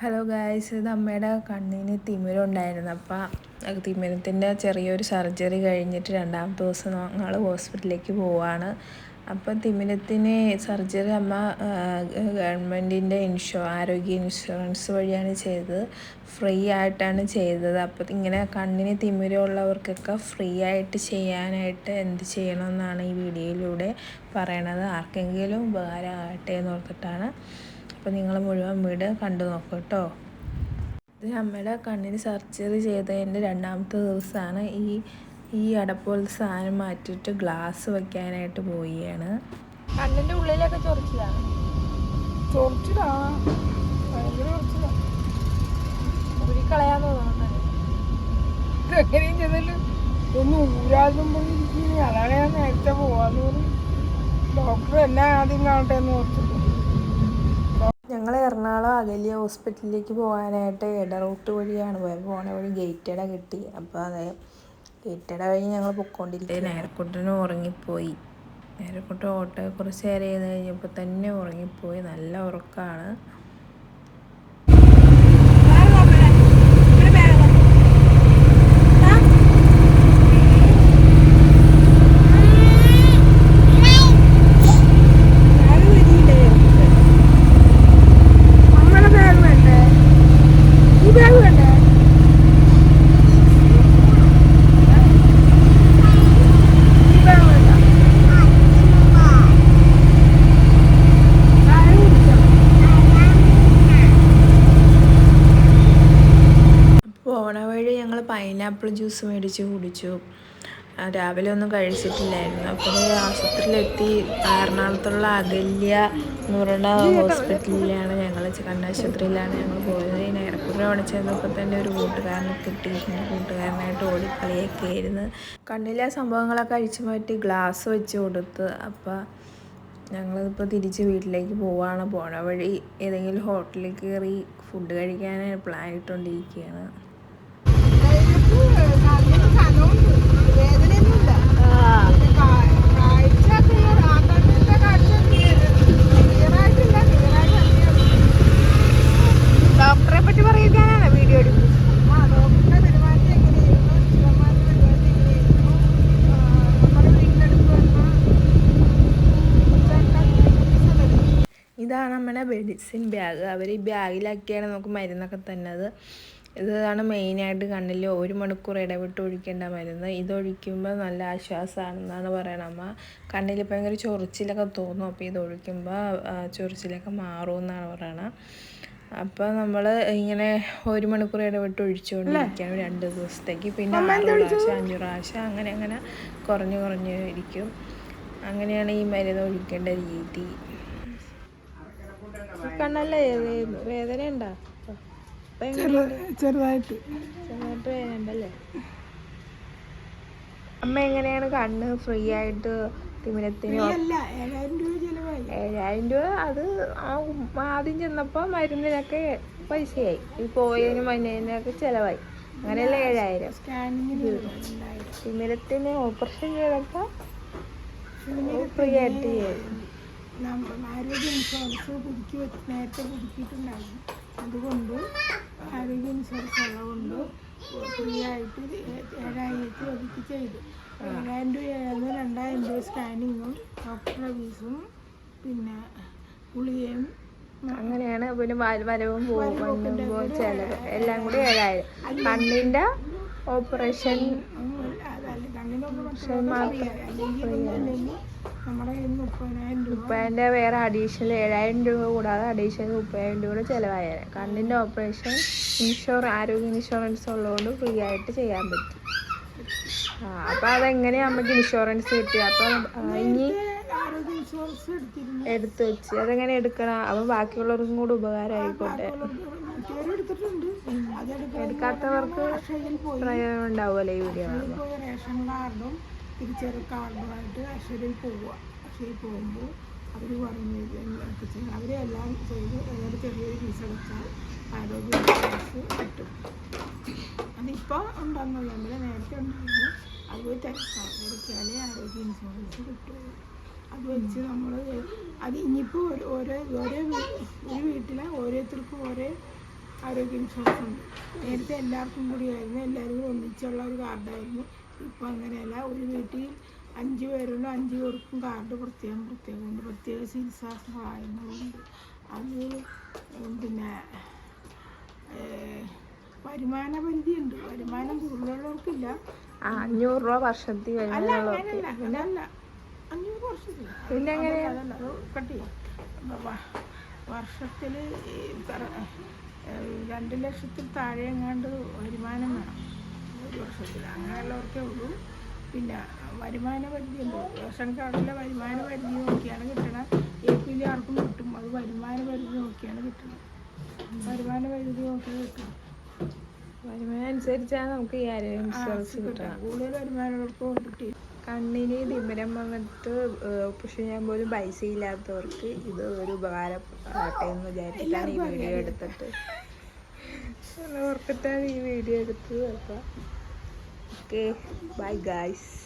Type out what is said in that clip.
Hello guys ഇത് അമ്മയുടെ കണ്ണിന് തിമിരുണ്ടായിരുന്നു. അപ്പം തിമിരത്തിന്റെ ചെറിയൊരു സർജറി കഴിഞ്ഞിട്ട് രണ്ടാമത്തെ ദിവസം ഞങ്ങൾ ഹോസ്പിറ്റലിലേക്ക് പോവാണ്. അപ്പം തിമിരത്തിന് സർജറി അമ്മ ഗവൺമെന്റിന്റെ ഇൻഷു ആരോഗ്യ ഇൻഷുറൻസ് വഴിയാണ് ചെയ്തത്. ഫ്രീ ആയിട്ടാണ് ചെയ്തത്. അപ്പം ഇങ്ങനെ കണ്ണിന് തിമിരമുള്ളവർക്കൊക്കെ ഫ്രീ ആയിട്ട് ചെയ്യാനായിട്ട് എന്ത് ചെയ്യണമെന്നാണ് ഈ വീഡിയോയിലൂടെ പറയണത്. ആർക്കെങ്കിലും ഉപകാരമാകട്ടെ എന്ന് ഓർത്തിട്ടാണ്. അപ്പോൾ നിങ്ങൾ മുഴുവൻ വീട് കണ്ടു നോക്കൂ കേട്ടോ. ഇത് അമ്മയുടെ കണ്ണിന് സർജറി ചെയ്തതിന്റെ രണ്ടാമത്തെ ദിവസമാണ് ഈ ഈ അടപ്പോലത്തെ സാധനം മാറ്റിയിട്ട് ഗ്ലാസ് വയ്ക്കാനായിട്ട് പോവുകയാണ്. കണ്ണിന്റെ ഉള്ളിലൊക്കെ ചൊറിച്ചിലാണ് ചൊറിച്ചിലാണ് ഭയങ്കര ചൊറിച്ചിലാണ് ഒന്ന് ഊരാതും പോയി അതാണ് ഞാൻ നേരത്തെ പോവാന്ന് പറഞ്ഞു. ഡോക്ടർ എന്നെ ആദ്യം കാണട്ടെ എന്ന് ഓർത്തിട്ടു. അകലിയ ഹോസ്പിറ്റലിലേക്ക് പോകാനായിട്ട് ഇട റൂട്ട് വഴിയാണ് പോയത്. പോണ വഴി ഗേറ്റട കിട്ടി. അപ്പോൾ അത് ഗേറ്റട വഴി ഞങ്ങൾ പൊക്കോണ്ടിരിക്കുക നേരക്കുട്ടനും ഉറങ്ങിപ്പോയി. നേരക്കുട്ടൻ ഓട്ടോ കുറച്ച് നേരം ചെയ്ത് കഴിഞ്ഞപ്പോൾ തന്നെ ഉറങ്ങിപ്പോയി. നല്ല ഉറക്കമാണ് അമ്മയുടെ ബാഗ് വേണ്ടേ ഈ ബാഗ് വേണ്ടേ ഈ ബാഗ് വേണ്ട ചായ കുടിച്ചോ? പോണ വഴി ഞങ്ങൾ പൈനാപ്പിൾ ജ്യൂസ് മേടിച്ച് കുടിച്ചു. രാവിലെ ഒന്നും കഴിച്ചിട്ടില്ലായിരുന്നു. അപ്പോൾ ആശുപത്രിയിലെത്തി. എറണാകുളത്തുള്ള അകല്യ എന്ന് പറയുന്ന ഹോസ്പിറ്റലിലാണ് ഞങ്ങൾ കണ്ണാശുപത്രിയിലാണ് ഞങ്ങൾ പോയത്. ഈ നേരക്കുറ അവിടെ ചെന്നപ്പോൾ തന്നെ ഒരു കൂട്ടുകാരനെ കിട്ടി എന്റെ കൂട്ടുകാരനായിട്ട് ഓടിക്കളിയൊക്കെ ആയിരുന്നു. കണ്ണിലെ സംഭവങ്ങളൊക്കെ അഴിച്ചു മാറ്റി ഗ്ലാസ് വെച്ച് കൊടുത്ത്. അപ്പോൾ ഞങ്ങളിപ്പോൾ തിരിച്ച് വീട്ടിലേക്ക് പോവാണ്. പോണ വഴി ഏതെങ്കിലും ഹോട്ടലിൽ കയറി ഫുഡ് കഴിക്കാൻ പ്ലാൻ ഇട്ടുകൊണ്ടിരിക്കുകയാണ് ഇതാണ് നമ്മുടെ മെഡിസിൻ ബാഗ് അവർ ഈ ബാഗിലാക്കിയാണ് നമുക്ക് മരുന്നൊക്കെ തന്നത്. ഇതാണ് മെയിനായിട്ട് കണ്ണിൽ ഒരു മണിക്കൂർ ഇടവിട്ട് ഒഴിക്കേണ്ട മരുന്ന്. ഇതൊഴിക്കുമ്പോൾ നല്ല ആശ്വാസമാണെന്നാണ് പറയണമ്മ കണ്ണിൽ ഭയങ്കര ചൊറിച്ചിലൊക്കെ തോന്നും. അപ്പോൾ ഇതൊഴിക്കുമ്പോൾ ചൊറിച്ചിലൊക്കെ മാറും എന്നാണ് പറയണത്. അപ്പോൾ നമ്മൾ ഇങ്ങനെ ഒരു മണിക്കൂർ ഇടവിട്ട് ഒഴിച്ചുകൊണ്ടിരിക്കുകയാണ് രണ്ട് ദിവസത്തേക്ക്. പിന്നെ ആറ് പ്രാവശ്യം അഞ്ച് പ്രാവശ്യം അങ്ങനെ അങ്ങനെ കുറഞ്ഞു കുറഞ്ഞു ഇരിക്കും. അങ്ങനെയാണ് ഈ മരുന്ന് ഒഴിക്കേണ്ട രീതി. കണ്ണല്ലേ വേദന ഉണ്ടോ ചെറുതായിട്ട്. ചെറുതായിട്ട് വേദന ഉണ്ടല്ലേ അമ്മ എങ്ങനെയാണ് കണ്ണ് ഫ്രീ ആയിട്ട് തിമിരത്തിന്? ഏഴായിരം രൂപ അത് ആദ്യം ചെന്നപ്പോൾ മരുന്നിനൊക്കെ പൈസയായി. ഈ പോയതിനും മഞ്ഞതിനൊക്കെ ചിലവായി. അങ്ങനെയല്ല ഏഴായിരം? തിമിരത്തിന് ഓപ്പറേഷൻ ചെയ്തപ്പോൾ ഫ്രീ ആയിട്ട് ചെയ്തു. ആരോഗ്യ ഇൻഷുറൻസ് പുതുക്കി വെച്ച് നേരത്തെ പുതുക്കിയിട്ടുണ്ടായിരുന്നു. അതുകൊണ്ട് ആരോഗ്യ ഇൻഷുറൻസ് ഉള്ളതുകൊണ്ട് ഫ്രീ ആയിട്ട് ഏഴായിരത്തി ഒതുക്കി ചെയ്തു. ഏഴായിരം രൂപയായിരുന്നു രണ്ടായിരം രൂപ സ്കാനിങ്ങും ഡോക്ടറുടെ ഫീസും പിന്നെ ഗുളികയും അങ്ങനെയാണ് പിന്നെ വരവും പോവും ചെലവ് എല്ലാം കൂടി ഏഴായിരം. കണ്ണിന്റെ ഓപ്പറേഷൻ ഉം, മുപ്പതിന്റെ വേറെ അഡീഷണൽ ഏഴായിരം രൂപ കൂടാതെ അഡീഷണൽ മുപ്പതിനായിരം രൂപ കൂടെ ചിലവായത് കണ്ണിന്റെ ഓപ്പറേഷൻ ഇൻഷുർ ആരോഗ്യ ഇൻഷുറൻസ് ഉള്ളതുകൊണ്ട് ഫ്രീ ആയിട്ട് ചെയ്യാൻ പറ്റും. ആ അപ്പോൾ അതെങ്ങനെയാണ് നമുക്ക് ഇൻഷുറൻസ് കിട്ടിയ? അപ്പോൾ ഇനി എടുത്തു വെച്ച്. അതെങ്ങനെ എടുക്കണം? അപ്പം ബാക്കിയുള്ളവർക്കും കൂടെ ഉപകാരമായിക്കോട്ടെ. എടുക്കാത്തവർക്ക് പ്രയോജനം ഉണ്ടാവുമല്ലോ ഈ വീഡിയോ റേഷൻ കാർഡും തിരിച്ചറി കാർഡുമായിട്ട് അക്ഷയയിൽ പോവുക. അക്ഷയയിൽ പോകുമ്പോൾ അവർ പറഞ്ഞു ചെയ്യണം അവരെല്ലാം ചെയ്ത് ഏതായാലും ചെറിയൊരു ഫീസ് അടച്ചാൽ ആരോഗ്യ ഇൻഷുറൻസ് കിട്ടും. അതിപ്പോൾ ഉണ്ടെന്നുള്ള. നമ്മുടെ നേരത്തെ ഉണ്ടായിരുന്നു. അതുപോലെ തിരക്കാം തിരക്കിയാലേ ആരോഗ്യ ഇൻഷുറൻസ് കിട്ടുള്ളൂ. അത് വെച്ച് നമ്മൾ അത് ഇനിയിപ്പോൾ ഓരോ ഓരോ ഒരു വീട്ടിലെ ഓരോരുത്തർക്കും ഓരോ ആരോഗ്യ ഇൻഷുറൻസ് ഉണ്ട്. നേരത്തെ എല്ലാവർക്കും കൂടിയായിരുന്നു എല്ലാവരും ഒന്നിച്ചുള്ള ഒരു കാർഡായിരുന്നു. ഇപ്പം അങ്ങനെയല്ല ഒരു വീട്ടിൽ അഞ്ച് പേരുള്ള അഞ്ച് പേർക്കും കാർഡ് പ്രത്യേകം പ്രത്യേകം ഉണ്ട് പ്രത്യേക ചികിത്സാ സഹായങ്ങളുണ്ട്. അത് പിന്നെ വരുമാന പരിധിയുണ്ട് വരുമാനം കൂടുതലുള്ളവർക്കില്ല. അഞ്ഞൂറ് രൂപ വർഷത്തിൽ അല്ല അങ്ങനെയല്ല അഞ്ഞൂറ് പിന്നെ വർഷത്തിൽ രണ്ട് ലക്ഷത്തിൽ താഴെ എങ്ങാണ്ട് വരുമാനം വേണം. ഒരു വർഷത്തിൽ. അങ്ങനെയുള്ളവർക്കേ ഉള്ളൂ. പിന്നെ വരുമാന പരിധി ഉണ്ട് റേഷൻ കാർഡിലെ വരുമാന പരിധി നോക്കിയാണ് കിട്ടണത് എ പിയിൽ ആർക്കും കിട്ടും. അത് വരുമാന പരിധി നോക്കിയാണ് കിട്ടുന്നത് വരുമാന പരിധി നോക്കി കിട്ടും. വരുമാനം അനുസരിച്ചാണ് നമുക്ക് ഈ ആരോഗ്യ ഇൻഷുറൻസ് കിട്ടണം. കൂടുതൽ വരുമാനങ്ങൾക്കും കിട്ടി. കണ്ണിന് തിമിരം വന്നിട്ട് പക്ഷെ ഞാൻ പോലും പൈസ ഇല്ലാത്തവർക്ക് ഇത് ഒരു ഉപകാരപ്പെട്ടെ എന്ന് വിചാരിച്ചിട്ടാണ് ഈ വീഡിയോ എടുത്തിട്ട്. ഓർത്തിട്ടാണ് ഈ വീഡിയോ എടുത്തത്. അപ്പം Okay, bye guys.